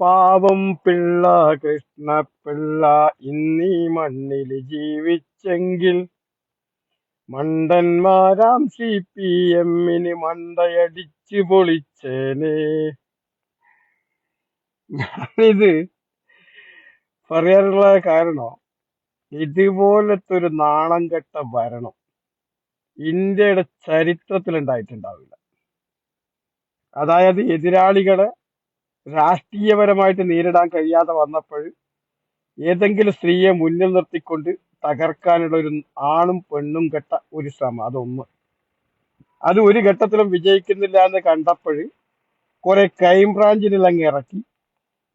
പാവം പിള്ള കൃഷ്ണപിള്ള ഇന്നീ മണ്ണിൽ ജീവിച്ചെങ്കിൽ മണ്ടന്മാരാം സി പി എമ്മിന് മണ്ടയടിച്ച് പൊളിച്ചേനെ. ഇത് പറയാനുള്ള കാരണം ഇതുപോലത്തെ ഒരു നാണം കെട്ട ഭരണം ഇന്ത്യയുടെ ചരിത്രത്തിൽ ഉണ്ടായിട്ടുണ്ടാവില്ല അതായത് എതിരാളികളെ രാഷ്ട്രീയപരമായിട്ട് നേരിടാൻ കഴിയാതെ വന്നപ്പോൾ ഏതെങ്കിലും സ്ത്രീയെ മുന്നിൽ നിർത്തിക്കൊണ്ട് തകർക്കാനുള്ള ഒരു ആണും പെണ്ണും ഘട്ട ഒരു ശ്രമം അതൊന്ന്. അത് ഒരു ഘട്ടത്തിലും വിജയിക്കുന്നില്ല എന്ന് കണ്ടപ്പോൾ കുറെ ക്രൈം ബ്രാഞ്ചിനിൽ അങ്ങ് ഇറക്കി.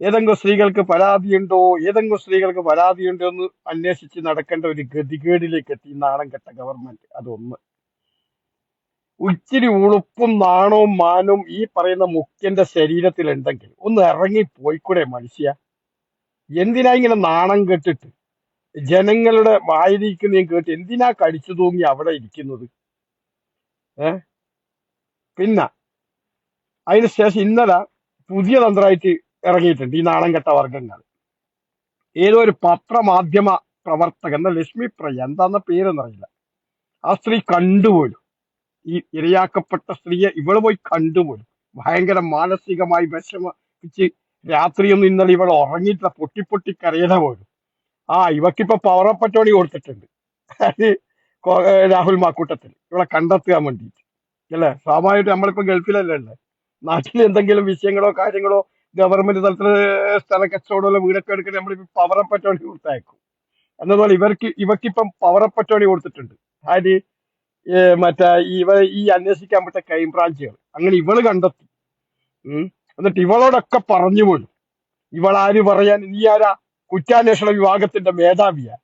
ഏതെങ്കിലും സ്ത്രീകൾക്ക് പരാതിയുണ്ടോ ഏതെങ്കിലും സ്ത്രീകൾക്ക് പരാതിയുണ്ടോ എന്ന് അന്വേഷിച്ച് നടക്കേണ്ട ഒരു ഗതികേടിലേക്ക് എത്തി നാണം കെട്ട ഗവൺമെന്റ് അതൊന്ന്. ഇച്ചിരി ഉളുപ്പും നാണവും മാനവും ഈ പറയുന്ന മുഖ്യന്റെ ശരീരത്തിൽ ഉണ്ടെങ്കിൽ ഒന്ന് ഇറങ്ങി പോയിക്കൂടെ മനുഷ്യ. എന്തിനാ ഇങ്ങനെ നാണം കെട്ടിട്ട്? ജനങ്ങളുടെ വായിരിക്കുന്നതും കേട്ട് എന്തിനാ കടിച്ചു തൂങ്ങി അവിടെ ഇരിക്കുന്നത്? ഏ? പിന്നെ അതിനുശേഷം ഇന്നലെ പുതിയ തന്ത്രമായിട്ട് ഇറങ്ങിയിട്ടുണ്ട് ഈ നാണം കെട്ട വർഗങ്ങൾ. ഏതോ ഒരു പത്രമാധ്യമ പ്രവർത്തകൻ ലക്ഷ്മി പ്രിയ എന്താന്ന പേരെന്നറിയില്ല ആ സ്ത്രീ കണ്ടുപോലും ഈ ഇരയാക്കപ്പെട്ട സ്ത്രീയെ ഇവൾ പോയി കണ്ടുപോലും. ഭയങ്കര മാനസികമായി വിഷമിച്ച് രാത്രിയൊന്നും ഇന്നലെ ഇവൾ ഉറങ്ങിയിട്ടില്ല. പൊട്ടി പൊട്ടി കരയണ പോലും. ആ ഇവക്കിപ്പോ പവർ കൊടുത്തിട്ടുണ്ട്. അറ്റോണി കോ- ഏ, രാഹുൽ മാക്കൂട്ടത്തിൽ. ഇവളെ കണ്ടെത്താൻ വേണ്ടിയിട്ട്. അല്ലേ? സ്വാഭാവികമായിട്ട് നമ്മളിപ്പോ ഗൾഫിലല്ലേ ഉള്ളത് നാട്ടിൽ എന്തെങ്കിലും വിഷയങ്ങളോ കാര്യങ്ങളോ ഗവൺമെന്റ് തലത്തിൽ സ്ഥല കച്ചവടമല്ലോ വീടൊക്കെ എടുക്കണേ നമ്മളിപ്പോ അറ്റോണി കൊടുത്തയക്കും. എന്നതുപോലെ ഇവർക്ക് ഇവക്കിപ്പം പവറപ്പറ്റോണി കൊടുത്തിട്ടുണ്ട്. ആര് ഏ, മറ്റേ ഇവ ഈ അന്വേഷിക്കാൻ പറ്റ ക്രൈംബ്രാഞ്ചുകൾ അങ്ങനെ ഇവൾ കണ്ടെത്തി. ഉം. എന്നിട്ട് ഇവളോടൊക്കെ പറഞ്ഞു പോലും. ഇവളാര് പറയാൻ നീ ആരാ? കുറ്റാന്വേഷണ വിഭാഗത്തിന്റെ മേധാവിയാ.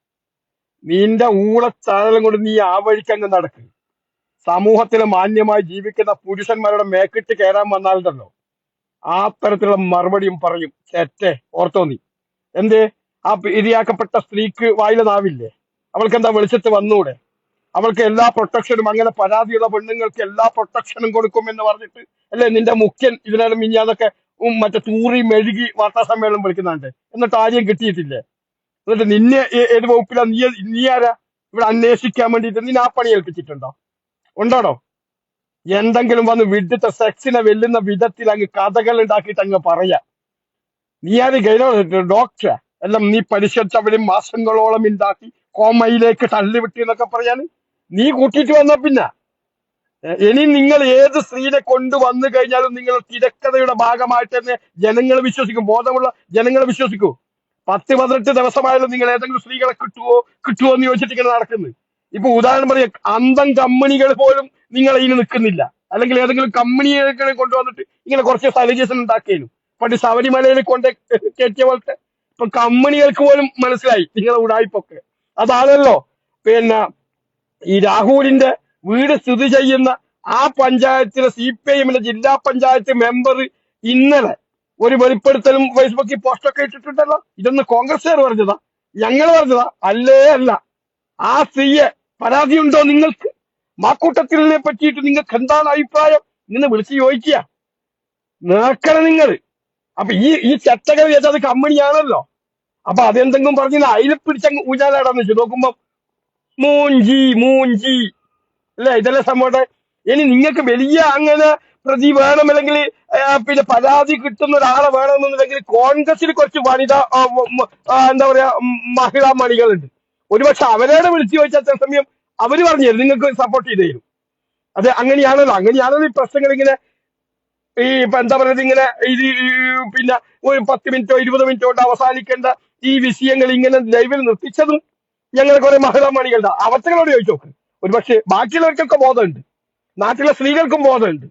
നിന്റെ ഊളച്ചാനലും കൊണ്ട് നീ ആ വഴിക്കങ്ങ് നടക്ക്. സമൂഹത്തിൽ മാന്യമായി ജീവിക്കുന്ന പുരുഷന്മാരുടെ മേക്കിട്ട് കയറാൻ വന്നാലുണ്ടല്ലോ. ആ തരത്തിലുള്ള മറുപടിയും പറയും. തെറ്റേ. ഓർത്തോ നീ. എന്ത്? ആ ഇരയാക്കപ്പെട്ട സ്ത്രീക്ക് വായില നാവില്ലേ? അവൾക്ക് എന്താ വെളിച്ചത്ത് വന്നൂടെ? അവൾക്ക് എല്ലാ പ്രൊട്ടക്ഷനും അങ്ങനെ പരാതിയുള്ള പെണ്ണുങ്ങൾക്ക് എല്ലാ പ്രൊട്ടക്ഷനും കൊടുക്കും എന്ന് പറഞ്ഞിട്ട് അല്ലേ നിന്റെ മുഖ്യൻ ഇതിനകം മിഞ്ഞാതൊക്കെ മറ്റേ തൂറി മെഴുകി വാർത്താ സമ്മേളനം വിളിക്കുന്നുണ്ട്. എന്നിട്ട് ആരെയും കിട്ടിയിട്ടില്ലേ? എന്നിട്ട് നിന്നെ ഏത് വകുപ്പിലാ? നീ നീ ആരാ? ഇവിടെ അന്വേഷിക്കാൻ വേണ്ടിയിട്ട് നീ ആ പണി ഏൽപ്പിച്ചിട്ടുണ്ടോ? ഉണ്ടോടോ? എന്തെങ്കിലും വന്ന് വിട്ടിട്ട് സെക്സിനെ വെല്ലുന്ന വിധത്തിൽ അങ്ങ് കഥകൾ ഉണ്ടാക്കിയിട്ട് അങ്ങ് പറയാ. നീ ആര് ഗൈനോ ഡോക്ടർ എല്ലാം നീ പരിശോധിച്ചവരും മാസങ്ങളോളം ഉണ്ടാക്കി കോമയിലേക്ക് തള്ളിവിട്ടി എന്നൊക്കെ പറയാൻ നീ കൂട്ടിയിട്ട് വന്ന പിന്നെ. ഇനി നിങ്ങൾ ഏത് സ്ത്രീനെ കൊണ്ടുവന്നു കഴിഞ്ഞാലും നിങ്ങൾ തിരക്കഥയുടെ ഭാഗമായിട്ട് തന്നെ ജനങ്ങൾ വിശ്വസിക്കും. ബോധമുള്ള ജനങ്ങൾ വിശ്വസിക്കൂ. പത്ത് പതിനെട്ട് ദിവസമായാലും നിങ്ങൾ ഏതെങ്കിലും സ്ത്രീകളെ കിട്ടുവോ കിട്ടുവോ എന്ന് ചോദിച്ചിട്ട് ഇങ്ങനെ നടക്കുന്നു. ഇപ്പൊ ഉദാഹരണം പറയാം അന്തം കമ്പനികൾ പോലും നിങ്ങൾ ഇതിന് നിൽക്കുന്നില്ല. അല്ലെങ്കിൽ ഏതെങ്കിലും കമ്പനികളെ കൊണ്ടുവന്നിട്ട് ഇങ്ങനെ കുറച്ച് സലജേഷൻ ഉണ്ടാക്കിയിരുന്നു പണ്ട് ശബരിമലയിൽ കൊണ്ട് കയറ്റിയ പോലത്തെ ഇപ്പൊ കമ്പനികൾക്ക് പോലും മനസ്സിലായി. നിങ്ങളെ ഉടായ്പൊക്കെ. അതാണല്ലോ. പിന്നെ ഈ രാഹുലിന്റെ വീട് സ്ഥിതി ചെയ്യുന്ന ആ പഞ്ചായത്തിലെ സി പി ഐ എമ്മിന്റെ ജില്ലാ പഞ്ചായത്ത് മെമ്പർ ഇന്നലെ ഒരു വെളിപ്പെടുത്തലും ഫേസ്ബുക്കിൽ പോസ്റ്റൊക്കെ ഇട്ടിട്ടുണ്ടല്ലോ. ഇതൊന്ന് കോൺഗ്രസ്സുകാർ പറഞ്ഞതാ. ഞങ്ങൾ പറഞ്ഞതാ. അല്ലേ അല്ല. ആ സ്ത്രീയെ പരാതിയുണ്ടോ നിങ്ങൾക്ക്? മാക്കൂട്ടത്തിനെ പറ്റിയിട്ട് നിങ്ങൾക്ക് എന്താണ് അഭിപ്രായം? ഇങ്ങനെ വിളിച്ച് ചോദിക്കുക. നേക്കണം നിങ്ങൾ. അപ്പൊ ഈ ഈ ചട്ടകൾ അത് കമ്പനിയാണല്ലോ. അപ്പൊ അതെന്തെങ്കിലും പറഞ്ഞില്ല. അതിൽ പിടിച്ചങ്ങ് ഊഞ്ഞാലാടാന്ന് വെച്ച് നോക്കുമ്പോ മൂഞ്ചി മൂഞ്ചി. അല്ലെ? ഇതല്ല സംഭവം. ഇനി നിങ്ങൾക്ക് വലിയ അങ്ങനെ പ്രതി വേണം അല്ലെങ്കിൽ പിന്നെ പരാതി കിട്ടുന്ന ഒരാളെ വേണമെന്നുണ്ടെങ്കിൽ കോൺഗ്രസിൽ കുറച്ച് വനിതാ എന്താ പറയാ മഹിളാ മണികളുണ്ട്. ഒരുപക്ഷെ അവരോട് വിളിച്ചു ചോദിച്ചാൽ ചില സമയം അവർ പറഞ്ഞു തരും നിങ്ങൾക്ക് സപ്പോർട്ട് ചെയ്ത് തരും. അത് അങ്ങനെയാണല്ലോ. അങ്ങനെയാണല്ലോ ഈ പ്രശ്നങ്ങൾ ഇങ്ങനെ ഈ എന്താ പറയുന്നത് ഇങ്ങനെ ഇത് പിന്നെ ഒരു പത്ത് മിനിറ്റോ ഇരുപത് മിനിറ്റോ കൊണ്ട് അവസാനിക്കേണ്ട ഈ വിഷയങ്ങൾ ഇങ്ങനെ ലൈവിൽ നിർത്തിച്ചതും ഞങ്ങൾ കുറെ മഹിളാ മണികളുടെ അവസ്ഥകളോട് ചോദിച്ചു നോക്ക്. ഒരുപക്ഷെ ബാക്കിയുള്ളവർക്കൊക്കെ ബോധമുണ്ട്. നാട്ടിലെ സ്ത്രീകൾക്കും ബോധമുണ്ട്.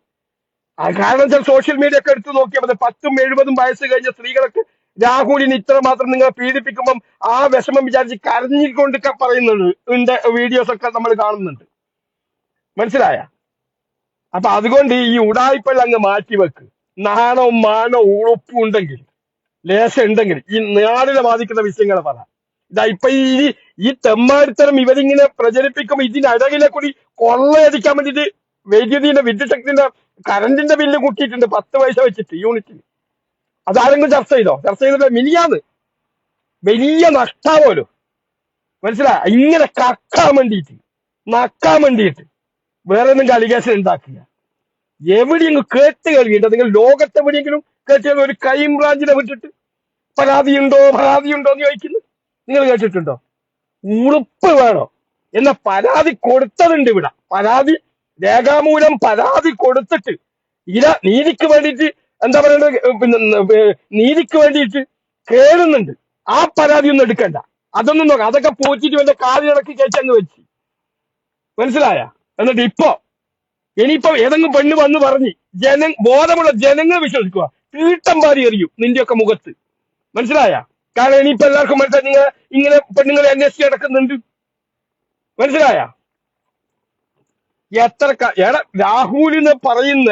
കാരണം വെച്ചാൽ സോഷ്യൽ മീഡിയ ഒക്കെ എടുത്തു നോക്കിയാൽ മതി. പത്തും എഴുപതും വയസ്സ് കഴിഞ്ഞ സ്ത്രീകളൊക്കെ രാഹുലിന് ഇത്ര മാത്രം നിങ്ങളെ പീഡിപ്പിക്കുമ്പം ആ വിഷമം വിചാരിച്ച് കരഞ്ഞിക്കൊണ്ടൊക്കെ പറയുന്നുണ്ട് ഇതിന്റെ വീഡിയോസ് ഒക്കെ നമ്മൾ കാണുന്നുണ്ട്. മനസ്സിലായ? അപ്പൊ അതുകൊണ്ട് ഈ ഉടായ്പകൾ അങ്ങ് മാറ്റി വെക്ക്. നാണവും മാനവും ഉളുപ്പും ഉണ്ടെങ്കിൽ ലേശം ഉണ്ടെങ്കിൽ ഈ നാടിനെ ബാധിക്കുന്ന വിഷയങ്ങൾ പറ. ഇപ്പൊ ഈ ഈ തെമ്മാടിത്തരം ഇവരിങ്ങനെ പ്രചരിപ്പിക്കുമ്പോ ഇതിനിടയിലെ കൂടി കൊള്ളയടിക്കാൻ വേണ്ടിട്ട് വൈദ്യുതിന്റെ വിദ്യുത് ശക്തിന്റെ കറണ്ടിന്റെ ബില്ല് കൂട്ടിയിട്ടുണ്ട് പത്ത് പൈസ വെച്ചിട്ട് യൂണിറ്റിന്. അതാരെങ്കിലും ചർച്ച ചെയ്തോ? ചർച്ച ചെയ്തിട്ട് മിനിയാന്ന്. വലിയ നഷ്ടാവോലോ മനസ്സിലായ ഇങ്ങനെ കക്കാൻ വേണ്ടിയിട്ട് നക്കാൻ വേണ്ടിയിട്ട് വേറെ ഒന്നും കളികേശൻ ഉണ്ടാക്കില്ല എവിടെയെങ്കിലും കേട്ട് കേൾവിയുണ്ടോ. നിങ്ങൾ ലോകത്തെവിടെയെങ്കിലും കേട്ട് ഒരു ക്രൈം ബ്രാഞ്ചിനെ വിട്ടിട്ട് പരാതിയുണ്ടോ പരാതിയുണ്ടോ എന്ന് ചോദിക്കുന്നു. നിങ്ങൾ കേട്ടിട്ടുണ്ടോ? ഉളുപ്പ് വേണോ. എന്ന പരാതി കൊടുത്തതുണ്ട് ഇവിടെ. പരാതി രേഖാമൂലം പരാതി കൊടുത്തിട്ട് ഇര നീതിക്ക് വേണ്ടിയിട്ട് എന്താ പറയുന്നത് പിന്നെ നീതിക്ക് വേണ്ടിയിട്ട് കേറുന്നുണ്ട്. ആ പരാതി ഒന്നും എടുക്കണ്ട. അതൊന്നും നോക്കാം. അതൊക്കെ പോറ്റിട്ട് വല്ല കാലിടക്കി കേച്ചെന്ന് വെച്ച്. മനസ്സിലായ? എന്നിട്ട് ഇപ്പൊ ഇനിയിപ്പോ ഏതെങ്കിലും പെണ്ണ് വന്ന് പറഞ്ഞ് ജന ബോധമുള്ള ജനങ്ങൾ വിശ്വസിക്കുക. തീട്ടം പാരി എറിയും നിന്റെയൊക്കെ മുഖത്ത്. മനസ്സിലായ? കാരണം ഇനിയിപ്പോ എല്ലാവർക്കും മനസ്സിലായി. നിങ്ങൾ ഇങ്ങനെ പെണ്ണുങ്ങളെ അന്വേഷിച്ച് നടക്കുന്നുണ്ട്. മനസ്സിലായ? എത്ര രാഹുൽ എന്ന് പറയുന്ന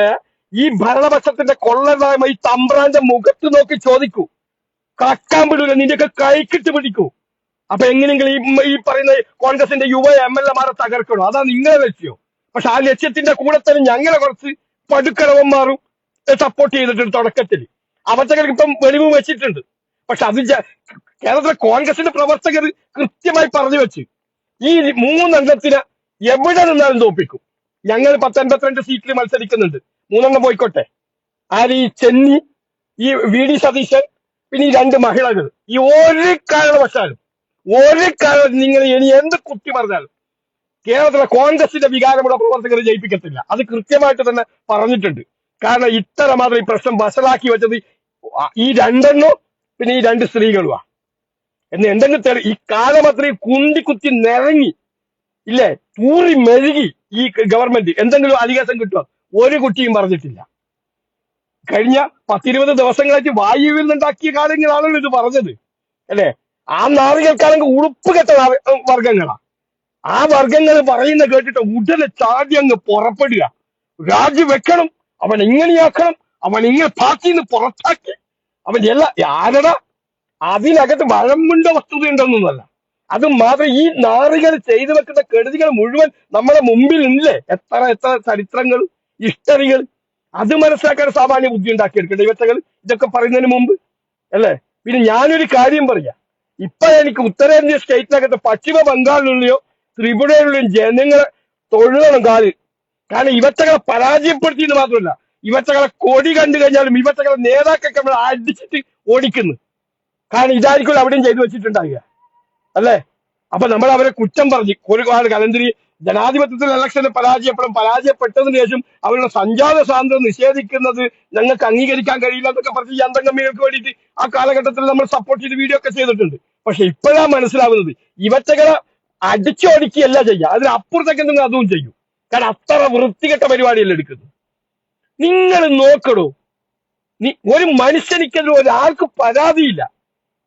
ഈ ഭരണപക്ഷത്തിന്റെ കൊള്ളരായ്മ ഈ തമ്പ്രാന്റെ മുഖത്ത് നോക്കി ചോദിക്കൂ. കക്കാൻ വിടൂല നിന്റെയൊക്കെ കൈക്കിട്ട് പിടിക്കൂ. അപ്പൊ എങ്ങനെയെങ്കിലും ഈ പറയുന്ന കോൺഗ്രസിന്റെ യുവ എം എൽ എമാരെ തകർക്കണോ. അതാ നിങ്ങളെ ലക്ഷ്യം. പക്ഷെ ആ ലക്ഷ്യത്തിന്റെ കൂടെ തന്നെ ഞങ്ങളെ കുറച്ച് പടുക്കടവന്മാരും സപ്പോർട്ട് ചെയ്തിട്ടുണ്ട് തുടക്കത്തിൽ അവർക്ക് ഇപ്പം വെളിവ് വെച്ചിട്ടുണ്ട്. പക്ഷെ അത് കേരളത്തിലെ കോൺഗ്രസിന്റെ പ്രവർത്തകർ കൃത്യമായി പറഞ്ഞു വെച്ച് ഈ മൂന്നെണ്ണത്തിന് എവിടെ നിന്നാലും തോപ്പിക്കും. ഞങ്ങൾ പത്തൊൻപത്തിരണ്ട് സീറ്റിൽ മത്സരിക്കുന്നുണ്ട്. മൂന്നെണ്ണം പോയിക്കോട്ടെ. ആര് ഈ ചെന്നി ഈ വി ഡി സതീശൻ പിന്നെ ഈ രണ്ട് മഹിളകൾ. ഈ ഒരു കാരണവശാലും ഒരു കാരണം നിങ്ങൾ ഇനി എന്ത് കുത്തി പറഞ്ഞാലും കേരളത്തിലെ കോൺഗ്രസിന്റെ വികാരമുള്ള പ്രവർത്തകർ ജയിപ്പിക്കത്തില്ല. അത് കൃത്യമായിട്ട് തന്നെ പറഞ്ഞിട്ടുണ്ട്. കാരണം ഇത്ര മാത്രം ഈ പ്രശ്നം വഷളാക്കി വെച്ചത് ഈ രണ്ടെണ്ണോ പിന്നെ ഈ രണ്ട് സ്ത്രീകളുമാ എന്ന് എന്തെങ്കിലും തെളി ഈ കാലം അത്രയും കുന്തി നിറങ്ങി ഇല്ലേ? തൂറി മെഴുകി ഈ ഗവൺമെന്റ് എന്തെങ്കിലും അധികാസം കിട്ടുമോ ഒരു കുട്ടിയും പറഞ്ഞിട്ടില്ല. കഴിഞ്ഞ പത്തിരുപത് ദിവസങ്ങളായിട്ട് വായുവിൽ നിന്നുണ്ടാക്കിയ കാലങ്ങളാണല്ലോ ഇത് പറഞ്ഞത്. അല്ലേ? ആ നാറികൾക്കാണെങ്കിൽ ഉടുപ്പ് കെട്ട വർഗങ്ങളാ ആ വർഗങ്ങൾ പറയുന്ന കേട്ടിട്ട് ഉടനെ ചാടി അങ്ങ് പുറപ്പെടുക. രാജി വെക്കണം അവൻ ഇങ്ങനെയാക്കണം അവൻ ഇങ്ങനെ പാർട്ടിന്ന് പുറത്താക്കി. അവൻ എല്ലാ ആരടാ അതിനകത്ത് വഴമുണ്ട വസ്തുത ഉണ്ടെന്നല്ല അത് മാത്രം ഈ നാറികൾ ചെയ്തു വെക്കുന്ന കെടുതികൾ മുഴുവൻ നമ്മുടെ മുമ്പിൽ ഇല്ലേ എത്ര എത്ര ചരിത്രങ്ങൾ ഹിസ്റ്ററികൾ അത് മനസ്സിലാക്കാൻ സാമാന്യ ബുദ്ധി ഉണ്ടാക്കിയെടുക്കട്ടെ ഇവറ്റകൾ ഇതൊക്കെ പറയുന്നതിന് മുമ്പ് അല്ലേ? പിന്നെ ഞാനൊരു കാര്യം പറയാം. ഇപ്പൊ എനിക്ക് ഉത്തരേന്ത്യ സ്റ്റേറ്റിനകത്ത് പശ്ചിമ ബംഗാളിലുള്ളയോ ത്രിപുരയിലുള്ള ജനങ്ങളെ തൊഴുകണം കാൽ. കാരണം ഇവറ്റകളെ പരാജയപ്പെടുത്തിയെന്ന് മാത്രമല്ല ഇവറ്റകളെ കൊടി കണ്ടു കഴിഞ്ഞാലും ഇവറ്റകളെ നേതാക്കൾക്ക് നമ്മൾ അടിച്ചിട്ട് ഓടിക്കുന്നു. കാരണം ഇതായിരിക്കും അവിടെയും ചെയ്തു വെച്ചിട്ടുണ്ടാകുക അല്ലേ? അപ്പൊ നമ്മൾ അവരെ കുറ്റം പറഞ്ഞു ഒരുപാട് കലന്തിരി ജനാധിപത്യത്തിൽ ഇലക്ഷന് പരാജയപ്പെടും. പരാജയപ്പെട്ടതിന് ശേഷം അവരുടെ സഞ്ചാര സ്വാതന്ത്ര്യം നിഷേധിക്കുന്നത് ഞങ്ങൾക്ക് അംഗീകരിക്കാൻ കഴിയില്ല എന്നൊക്കെ പറഞ്ഞ് ഈ അന്തംഗമ്മികൾക്ക് വേണ്ടിയിട്ട് ആ കാലഘട്ടത്തിൽ നമ്മൾ സപ്പോർട്ട് ചെയ്ത് വീഡിയോ ഒക്കെ ചെയ്തിട്ടുണ്ട്. പക്ഷെ ഇപ്പോഴാണ് മനസ്സിലാവുന്നത് ഇവറ്റകളെ അടിച്ചോടിക്കുകയല്ല ചെയ്യുക. അതിനപ്പുറത്തേക്ക് നിങ്ങൾ അതും ചെയ്യും. കാരണം അത്ര വൃത്തികെട്ട പരിപാടിയല്ല എടുക്കുന്നത്? നിങ്ങൾ നോക്കടോ. നീ ഒരു മനുഷ്യനിക്കെതിരെ ഒരാൾക്ക് പരാതിയില്ല.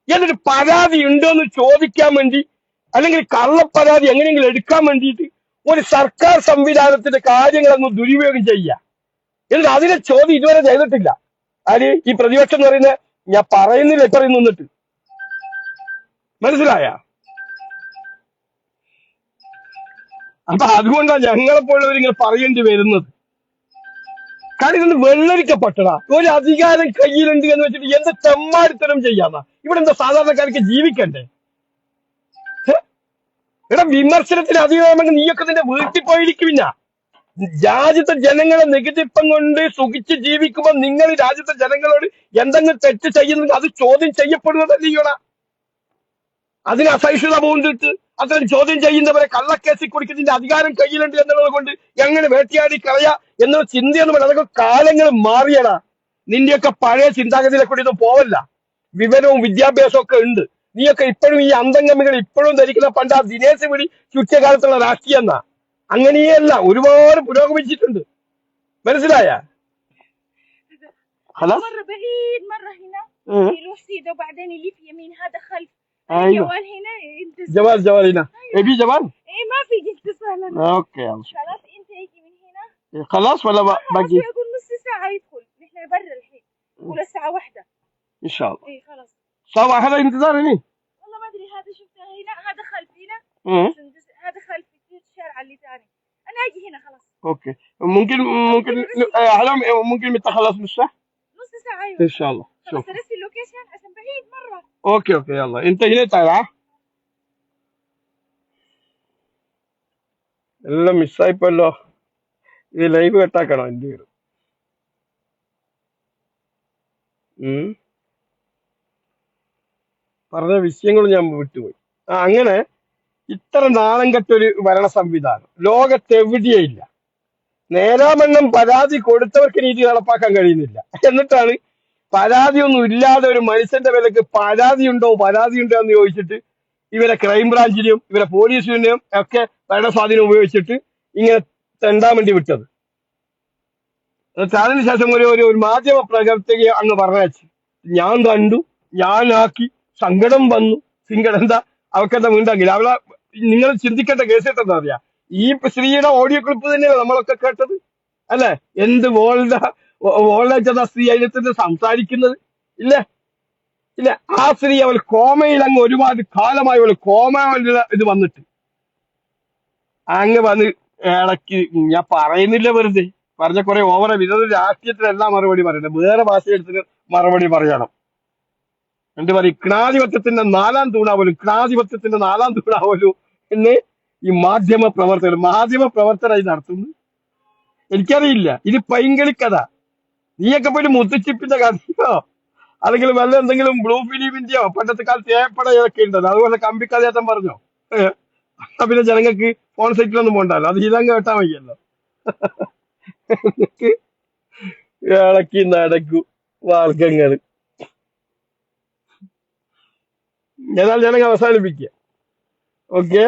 എന്നിട്ട് പരാതി ഉണ്ടോ എന്ന് ചോദിക്കാൻ വേണ്ടി അല്ലെങ്കിൽ കള്ളപ്പരാതി എങ്ങനെയെങ്കിലും എടുക്കാൻ വേണ്ടിയിട്ട് ഒരു സർക്കാർ സംവിധാനത്തിന്റെ കാര്യങ്ങളൊന്നും ദുരുപയോഗം ചെയ്യുക. എന്നിട്ട് അതിനെ ചോദ്യം ഇതുവരെ ചെയ്തിട്ടില്ല. ആര്? ഈ പ്രതിപക്ഷം എന്ന് പറയുന്ന ഞാൻ പറയുന്നില്ല ഇത്രയും നിന്നിട്ട്. മനസ്സിലായ? അപ്പൊ അതുകൊണ്ടാണ് ഞങ്ങളെപ്പോലുള്ളവർ ഇങ്ങനെ പറയേണ്ടി വരുന്നത്. കാരണം ഇതൊന്ന് വെള്ളരിക്കപ്പെട്ടടാ ഒരു അധികാരം കയ്യിലുണ്ട് എന്ന് വെച്ചിട്ട് എന്ത് തെമ്മാടിത്തരം ചെയ്യാന്നാ ഇവിടെ എന്താ സാധാരണക്കാർക്ക് ജീവിക്കണ്ടേ? ഇവിടെ വിമർശനത്തിന് അധികാരമെങ്കിൽ നീയൊക്കെ നിന്റെ വീട്ടിൽ പോയിരിക്കും പിന്നെ രാജ്യത്തെ ജനങ്ങളെ നികുതിപ്പം കൊണ്ട് സുഖിച്ച് ജീവിക്കുമ്പോൾ നിങ്ങൾ രാജ്യത്തെ ജനങ്ങളോട് എന്തെങ്കിലും തെറ്റ് ചെയ്യുന്നെങ്കിൽ അത് ചോദ്യം ചെയ്യപ്പെടുന്നതല്ലയോടാ. അതിന് അസഹിഷ്ണുത പോകുന്നിട്ട് അത്തരം ചോദ്യം ചെയ്യുന്നവരെ കള്ളക്കേസിൽ കുടിക്കുന്നതിന്റെ അധികാരം കയ്യിലുണ്ട് എന്നുള്ളത് കൊണ്ട് എങ്ങനെ വേട്ടിയാടി കളയാ എന്നൊരു ചിന്തയെന്ന് പറയുന്നത് അതൊക്കെ കാലങ്ങൾ മാറിയടാ. നിന്റെയൊക്കെ പഴയ ചിന്താഗതിയിലെ കൂടി ഒന്നും പോവല്ല. വിവരവും വിദ്യാഭ്യാസവും ഒക്കെ ഉണ്ട്. നീയൊക്കെ ഇപ്പോഴും ഈ അന്തംഗമികൾ ഇപ്പോഴും ധരിക്കുന്ന പണ്ട് ആ ദിനേശ് വിളി ചുറ്റകാലത്തുള്ള രാഷ്ട്രീയം എന്നാ. അങ്ങനെയല്ല ഒരുപാട് പുരോഗമിച്ചിട്ടുണ്ട്. മനസ്സിലായ? ഹലോ? أيوه. جوال هنا جوال جوال هنا. أيوة. إيه، ابي جوال؟ اي ما في جبت سهلا أوكي خلاص أنت هيجي من هنا. إيه، خلاص ولا باقي؟ أقول نص ساعة يدخل. نحن برا الحين. ولا الساعة واحدة. إن شاء الله. اي خلاص. الساعة واحدة انتظار هنا والله ما أدري هذا شفته هنا. هذا خلفي هنا. إيه. هذا خلفي في الشارع اللي ثاني. أنا أجي هنا خلاص. أوكي. ممكن ممكن ممكن متخلص خلاص نص ساعة نص ساعه أيوه. إن شاء الله. شوف درست اللوكيشن اوكي اوكي يلا انت هنا تعال എല്ലാം മിസ്സായിപ്പോല്ലോ ഇത് ലൈവ് കട്ടാക്കണോ എന്റെ വീട് ഉം. പറഞ്ഞ വിഷയങ്ങൾ ഞാൻ വിട്ടുപോയി ആ അങ്ങനെ ഇത്ര നാണം കെട്ടൊരു ഭരണ സംവിധാനം ലോകത്തെവിടെയില്ല നേരാമണ്ണം പരാതി കൊടുത്തവർക്ക് നീതി നടപ്പാക്കാൻ കഴിയുന്നില്ല എന്നിട്ടാണ് പരാതിയൊന്നും ഇല്ലാതെ ഒരു മനുഷ്യന്റെ വിലക്ക് പരാതിയുണ്ടോ പരാതിയുണ്ടോ എന്ന് ചോദിച്ചിട്ട് ഇവരെ ക്രൈംബ്രാഞ്ചിനെയും ഇവരെ പോലീസിനെയും ഒക്കെ ഭരണസ്വാധീനം ഉപയോഗിച്ചിട്ട് ഇങ്ങനെ തെണ്ടാൻ വേണ്ടി വിട്ടത്. എന്നിട്ട് അതിനുശേഷം ഒരു ഒരു മാധ്യമ പ്രവർത്തക അങ്ങ് പറഞ്ഞു ഞാൻ കണ്ടു ഞാനാക്കി സങ്കടം വന്നു. സങ്കടം എന്താ? അവക്കെന്താ വീണ്ടെങ്കിൽ അവളെ നിങ്ങൾ ചിന്തിക്കേണ്ട കേസ് എന്താ അറിയാ? ഈ സ്ത്രീയുടെ ഓഡിയോ ക്ലിപ്പ് തന്നെയല്ലേ നമ്മളൊക്കെ കേട്ടത്. അല്ലെ? എന്ത് വോൾഡ വോൾഡേജ് എന്ന സ്ത്രീ അതിനകത്ത് സംസാരിക്കുന്നത്. ഇല്ലേ? ഇല്ല? ആ സ്ത്രീ അവൾ കോമയിൽ അങ്ങ് ഒരുപാട് കാലമായി അവൾ കോമ ഇത് വന്നിട്ട്. അങ്ങ് വന്ന് ഇടയ്ക്ക് ഞാൻ പറയുന്നില്ല വെറുതെ. പറഞ്ഞ കുറെ ഓവറ വിനോദ രാഷ്ട്രീയത്തിലെല്ലാം മറുപടി പറയണം വേറെ ഭാഷ മറുപടി പറയണം. എന്ത് പറയും ക്ണാധിപത്യത്തിന്റെ നാലാം തൂണാവലും ക്ണാധിപത്യത്തിന്റെ നാലാം തൂണാവലും എന്ന് ഈ മാധ്യമ പ്രവർത്തകർ മാധ്യമ പ്രവർത്തകരായി നടത്തുന്നു. എനിക്കറിയില്ല. ഇത് പൈങ്കളിക്കഥ. കഥ നീയൊക്കെ പോയിട്ട് മുത്തുച്ചിപ്പിന്റെ കഥയോ? അല്ലെങ്കിൽ വല്ല എന്തെങ്കിലും ബ്ലൂ ഫിലിമിന്റെയോ? പണ്ടത്തെ കാലത്ത് ഏപ്പടയൊക്കെ ഉണ്ടല്ലോ അതുപോലെ കമ്പി കഥയേട്ടൻ പറഞ്ഞോ? ഏഹ് പിന്നെ ജനങ്ങൾക്ക് ഫോൺ സൈറ്റിലൊന്നും പോണ്ടല്ലോ അത് ഇതങ്ങ് കേട്ടാ മതിയല്ലോ. ഇളക്കി നടക്കൂ മാർഗങ്ങൾ. ഏതായാലും ജനങ്ങൾ അവസാനിപ്പിക്കുക ഓക്കെ?